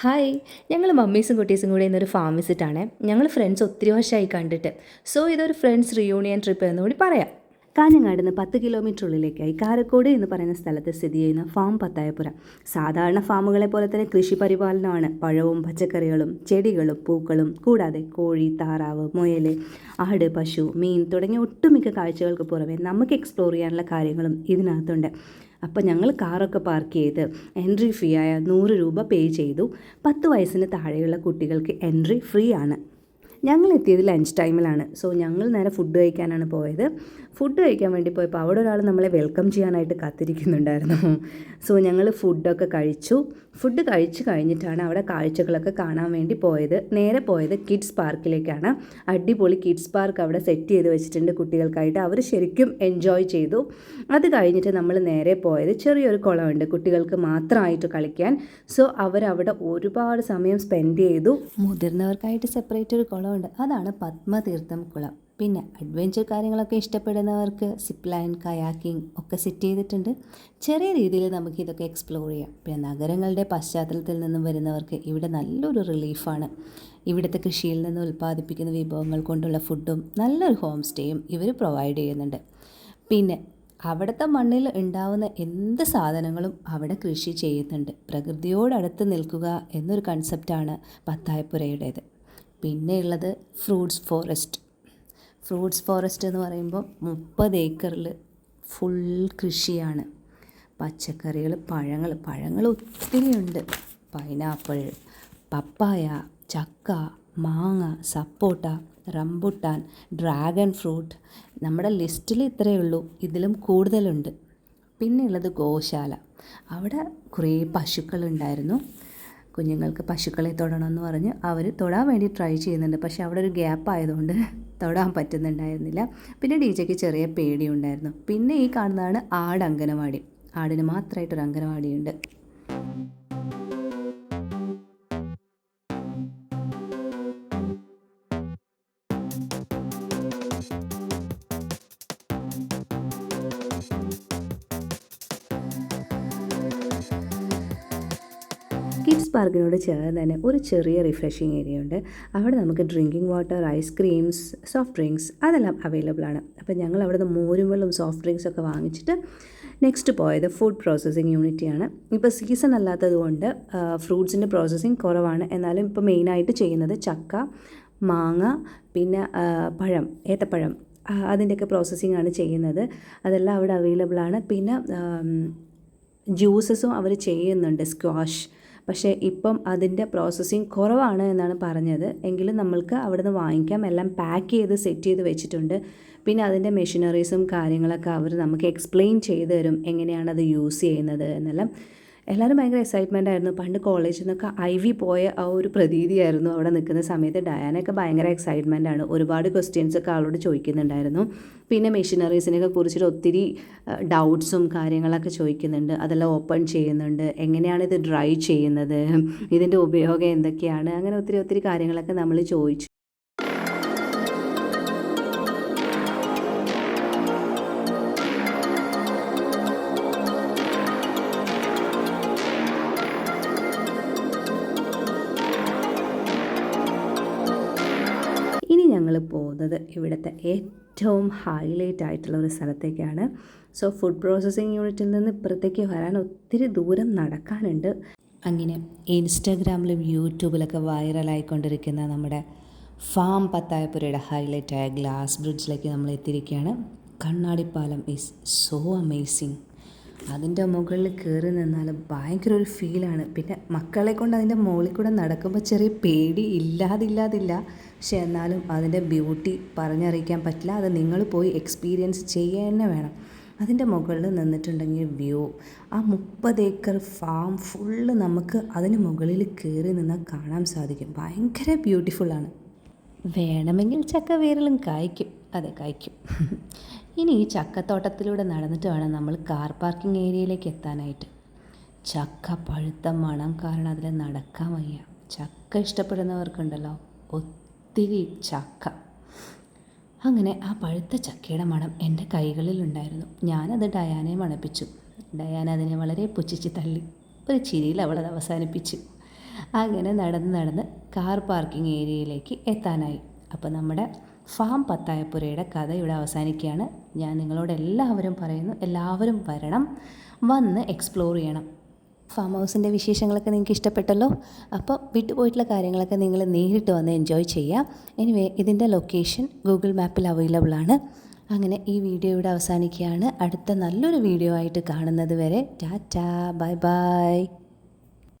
Hi ഞങ്ങൾ മമ്മീസും കുട്ടീസും കൂടെ ഇന്നൊരു ഫാം വിസിറ്റാണ് ഞങ്ങൾ ഫ്രണ്ട്സ് ഒത്തിരി വർഷമായി കണ്ടിട്ട്. സോ ഇതൊരു ഫ്രണ്ട്സ് റിയൂണിയൻ ട്രിപ്പ് എന്ന് കൂടി പറയാം. കാഞ്ഞങ്ങാട് നിന്ന് പത്ത് കിലോമീറ്റർ ഉള്ളിലേക്കായി കാരക്കോട് എന്ന് പറയുന്ന സ്ഥലത്ത് സ്ഥിതി ചെയ്യുന്ന ഫാം പത്തായപ്പുര. സാധാരണ ഫാമുകളെ പോലെ തന്നെ കൃഷി പരിപാലനമാണ്. പഴവും പച്ചക്കറികളും ചെടികളും പൂക്കളും കൂടാതെ കോഴി താറാവ് മുയൽ ആട് പശു മീൻ തുടങ്ങിയ ഒട്ടുമിക്ക കാഴ്ചകൾക്ക് പുറമെ നമുക്ക് എക്സ്പ്ലോർ ചെയ്യാനുള്ള കാര്യങ്ങളും ഇതിനകത്തുണ്ട്. അപ്പോൾ ഞങ്ങൾ കാറൊക്കെ പാർക്ക് ചെയ്ത് എൻട്രി ഫീ ആയ നൂറ് രൂപ പേ ചെയ്തു. പത്ത് വയസ്സിന് താഴെയുള്ള കുട്ടികൾക്ക് എൻട്രി ഫ്രീ ആണ് ഞങ്ങൾ എത്തിയത് ലഞ്ച് ടൈമിലാണ് സോ ഞങ്ങൾ നേരെ ഫുഡ് കഴിക്കാനാണ് പോയത്. ഫുഡ് കഴിക്കാൻ വേണ്ടി പോയപ്പോൾ അവിടെ ഒരാൾ നമ്മളെ വെൽക്കം ചെയ്യാനായിട്ട് കാത്തിരിക്കുന്നുണ്ടായിരുന്നു. സോ ഞങ്ങൾ ഫുഡൊക്കെ കഴിച്ചു. ഫുഡ് കഴിച്ചു കഴിഞ്ഞിട്ടാണ് അവിടെ കാഴ്ചകളൊക്കെ കാണാൻ വേണ്ടി പോയത്. നേരെ പോയത് കിഡ്സ് പാർക്കിലേക്കാണ് അടിപൊളി കിഡ്സ് പാർക്ക് അവിടെ സെറ്റ് ചെയ്ത് വെച്ചിട്ടുണ്ട് കുട്ടികൾക്കായിട്ട്. അവർ ശരിക്കും എൻജോയ് ചെയ്തു. അത് കഴിഞ്ഞിട്ട് നമ്മൾ നേരെ പോയത് ചെറിയൊരു കുളമുണ്ട്. കുട്ടികൾക്ക് മാത്രമായിട്ട് കളിക്കാൻ. സോ അവരവിടെ ഒരുപാട് സമയം സ്പെൻഡ് ചെയ്തു. മുതിർന്നവർക്കായിട്ട് സെപ്പറേറ്റ് ഒരു കുളമുണ്ട് അതാണ് പത്മതീർത്ഥം കുളം. പിന്നെ അഡ്വഞ്ചർ കാര്യങ്ങളൊക്കെ ഇഷ്ടപ്പെടുന്നവർക്ക് സിപ്പ് ലൈൻ കയാക്കിംഗ് ഒക്കെ സെറ്റ് ചെയ്തിട്ടുണ്ട്. ചെറിയ രീതിയിൽ നമുക്ക് ഇതൊക്കെ എക്സ്പ്ലോർ ചെയ്യാം. പിന്നെ നഗരങ്ങളുടെ പശ്ചാത്തലത്തിൽ നിന്നും വരുന്നവർക്ക് ഇവിടെ നല്ലൊരു റിലീഫാണ് ഇവിടുത്തെ കൃഷിയിൽ നിന്ന് ഉൽപ്പാദിപ്പിക്കുന്ന വിഭവങ്ങൾ കൊണ്ടുള്ള ഫുഡും നല്ലൊരു ഹോം സ്റ്റേയും ഇവർ പ്രൊവൈഡ് ചെയ്യുന്നുണ്ട്. പിന്നെ അവിടുത്തെ മണ്ണിൽ ഉണ്ടാവുന്ന എന്ത് സാധനങ്ങളും അവിടെ കൃഷി ചെയ്യുന്നുണ്ട്. പ്രകൃതിയോടടുത്ത് നിൽക്കുക എന്നൊരു കൺസെപ്റ്റാണ് പത്തായപ്പുരയുടേത്. പിന്നെയുള്ളത് ഫ്രൂട്ട്സ് ഫോറസ്റ്റ്. ഫ്രൂട്ട്സ് ഫോറസ്റ്റ് എന്ന് പറയുമ്പോൾ മുപ്പത് ഏക്കറിൽ ഫുൾ കൃഷിയാണ്. പച്ചക്കറികൾ പഴങ്ങൾ പഴങ്ങൾ ഒത്തിരിയുണ്ട് പൈനാപ്പിൾ പപ്പായ ചക്ക മാങ്ങ സപ്പോട്ട റംബുട്ടാൻ ഡ്രാഗൺ ഫ്രൂട്ട് നമ്മുടെ ലിസ്റ്റിൽ ഇത്രയേ ഉള്ളൂ. ഇതിലും കൂടുതലുണ്ട്. പിന്നെയുള്ളത് ഗോശാല. അവിടെ കുറേ പശുക്കളുണ്ടായിരുന്നു കുഞ്ഞുങ്ങൾക്ക് പശുക്കളെ തൊടണമെന്ന് പറഞ്ഞ് അവർ തൊടാൻ വേണ്ടി ട്രൈ ചെയ്യുന്നുണ്ട്. പക്ഷേ അവിടെ ഒരു ഗ്യാപ്പ് ആയതുകൊണ്ട് തൊടാൻ പറ്റുന്നുണ്ടായിരുന്നില്ല. പിന്നെ ഡി ചെറിയ പേടിയുണ്ടായിരുന്നു. പിന്നെ ഈ കാണുന്നതാണ് ആട് അങ്കനവാടി ആടിന് മാത്രമായിട്ടൊരു അങ്കനവാടിയുണ്ട് കിഡ്സ് പാർക്കിനോട് ചേർന്ന് തന്നെ ഒരു ചെറിയ റിഫ്രഷിങ് ഏരിയ ഉണ്ട്. അവിടെ നമുക്ക് drinking water ice creams soft drinks അതെല്ലാം അവൈലബിൾ ആണ്. അപ്പോൾ ഞങ്ങൾ അവിടുന്ന് മോരും വെള്ളം സോഫ്റ്റ് ഡ്രിങ്ക്സ് ഒക്കെ വാങ്ങിച്ചിട്ട് നെക്സ്റ്റ് പോയത് ഫുഡ് പ്രോസസ്സിങ് യൂണിറ്റിയാണ് ഇപ്പോൾ സീസൺ അല്ലാത്തതുകൊണ്ട് ഫ്രൂട്ട്സിന്റെ പ്രോസസ്സിങ് കുറവാണ്. എന്നാലും ഇപ്പോൾ മെയിനായിട്ട് ചെയ്യുന്നത് ചക്ക മാങ്ങ പിന്നെ പഴം ഏത്തപ്പഴം അതിന്റെയൊക്കെ പ്രോസസ്സിംഗ് ആണ് ചെയ്യുന്നത്. അതെല്ലാം അവിടെ അവൈലബിൾ ആണ്. പിന്നെ ജ്യൂസസും അവർ ചെയ്യുന്നുണ്ട്. സ്ക്വാഷ് പക്ഷേ ഇപ്പം അതിന്റെ പ്രോസസ്സിങ് കുറവാണ് എന്നാണ് പറഞ്ഞത്. എങ്കിലും നമ്മൾക്ക് അവിടെ നിന്ന് വാങ്ങിക്കാം. എല്ലാം പാക്ക് ചെയ്ത് സെറ്റ് ചെയ്ത് വെച്ചിട്ടുണ്ട്. പിന്നെ അതിന്റെ മെഷീനറീസും കാര്യങ്ങളൊക്കെ അവർ നമുക്ക് എക്സ്പ്ലെയിൻ ചെയ്തു തരും. എങ്ങനെയാണ് അത് യൂസ് ചെയ്യുന്നത് എന്നെല്ലാം. എല്ലാവരും ഭയങ്കര എക്സൈറ്റ്മെന്റ് ആയിരുന്നു. പണ്ട് കോളേജിൽ നിന്നൊക്കെ ഐ വി പോയ ആ ഒരു പ്രതീതിയായിരുന്നു അവിടെ നിൽക്കുന്ന സമയത്ത്. ഡയാനൊക്കെ ഭയങ്കര എക്സൈറ്റ്മെന്റ് ആണ്. ഒരുപാട് ക്വസ്റ്റ്യൻസ് ഒക്കെ ആളോട് ചോദിക്കുന്നുണ്ടായിരുന്നു. പിന്നെ മെഷീനറീസിനെയൊക്കെ കുറിച്ചിട്ട് ഒത്തിരി ഡൗട്ട്സും കാര്യങ്ങളൊക്കെ ചോദിക്കുന്നുണ്ട്. അതെല്ലാം ഓപ്പൺ ചെയ്യുന്നുണ്ട്. എങ്ങനെയാണ് ഇത് ഡ്രൈ ചെയ്യുന്നത്? ഇതിന്റെ ഉപയോഗം എന്തൊക്കെയാണ്? അങ്ങനെ ഒത്തിരി ഒത്തിരി കാര്യങ്ങളൊക്കെ നമ്മൾ ചോദിച്ചു. ഞങ്ങൾ പോകുന്നത് ഇവിടുത്തെ ഏറ്റവും ഹൈലൈറ്റ് ആയിട്ടുള്ള ഒരു സ്ഥലത്തേക്കാണ്. സോ ഫുഡ് പ്രോസസ്സിങ് യൂണിറ്റിൽ നിന്ന് ഇപ്പുറത്തേക്ക് വരാൻ ഒത്തിരി ദൂരം നടക്കാനുണ്ട്. അങ്ങനെ ഇൻസ്റ്റാഗ്രാമിലും യൂട്യൂബിലൊക്കെ വൈറലായിക്കൊണ്ടിരിക്കുന്ന നമ്മുടെ ഫാം പത്തായപ്പുരയുടെ ഹൈലൈറ്റായ ഗ്ലാസ് ബ്രിഡ്ജിലേക്ക് നമ്മൾ എത്തിയിരിക്കുകയാണ്. കണ്ണാടിപ്പാലം ഈസ് സോ അമേസിങ് അതിന്റെ മുകളിൽ കയറി നിന്നാൽ ഭയങ്കര ഒരു ഫീലാണ് പിന്നെ മക്കളെ കൊണ്ട് അതിന്റെ മുകളിൽ കൂടെ നടക്കുമ്പോൾ ചെറിയ പേടി ഇല്ലാതില്ലാതില്ല. പക്ഷെ എന്നാലും അതിന്റെ ബ്യൂട്ടി പറഞ്ഞറിയിക്കാൻ പറ്റില്ല. അത് നിങ്ങൾ പോയി എക്സ്പീരിയൻസ് ചെയ്യുക തന്നെ വേണം. അതിന്റെ മുകളിൽ നിന്നിട്ടുണ്ടെങ്കിൽ വ്യൂ. ആ മുപ്പത് ഏക്കർ ഫാം ഫുള്ള് നമുക്ക് അതിന് മുകളിൽ കയറി നിന്നാൽ കാണാൻ സാധിക്കും. ഭയങ്കര ബ്യൂട്ടിഫുള്ളാണ് വേണമെങ്കിൽ ചക്ക വേരലും കായ്ക്കും. അതെ കായ്ക്കും. ഇനി ഈ ചക്കത്തോട്ടത്തിലൂടെ നടന്നിട്ട് വേണം നമ്മൾ കാർ പാർക്കിംഗ് ഏരിയയിലേക്ക് എത്താനായിട്ട്. ചക്ക പഴുത്ത മണം കാരണം അതിൽ നടക്കാൻ വയ്യ. ചക്ക ഇഷ്ടപ്പെടുന്നവർക്കുണ്ടല്ലോ ഒത്തിരി ചക്ക. അങ്ങനെ ആ പഴുത്ത ചക്കയുടെ മണം എന്റെ കൈകളിലുണ്ടായിരുന്നു ഞാനത് ഡയാനെ മണപ്പിച്ചു. ഡയാന അതിനെ വളരെ പുച്ഛിച്ച് തള്ളി. ഒരു ചിരിയിൽ അവളത് അവസാനിപ്പിച്ചു. അങ്ങനെ നടന്ന് നടന്ന് കാർ പാർക്കിംഗ് ഏരിയയിലേക്ക് എത്താനായി. അപ്പോൾ നമ്മുടെ ഫാം പത്തായപ്പുരയുടെ കഥ ഇവിടെ അവസാനിക്കുകയാണ്. ഞാൻ നിങ്ങളോട് എല്ലാവരും പറയുന്നു എല്ലാവരും വരണം വന്ന് എക്സ്പ്ലോർ ചെയ്യണം. ഫാം ഹൗസിന്റെ വിശേഷങ്ങളൊക്കെ നിങ്ങൾക്ക് ഇഷ്ടപ്പെട്ടല്ലോ? അപ്പോൾ വിട്ടുപോയിട്ടുള്ള കാര്യങ്ങളൊക്കെ നിങ്ങൾ നേരിട്ട് വന്ന് എൻജോയ് ചെയ്യാം എനിവേ ഇതിന്റെ ലൊക്കേഷൻ ഗൂഗിൾ മാപ്പിൽ അവൈലബിൾ ആണ്. അങ്ങനെ ഈ വീഡിയോ ഇവിടെ അവസാനിക്കുകയാണ്. അടുത്ത നല്ലൊരു വീഡിയോ ആയിട്ട് കാണുന്നത് വരെ ടാറ്റാ ബൈ ബൈ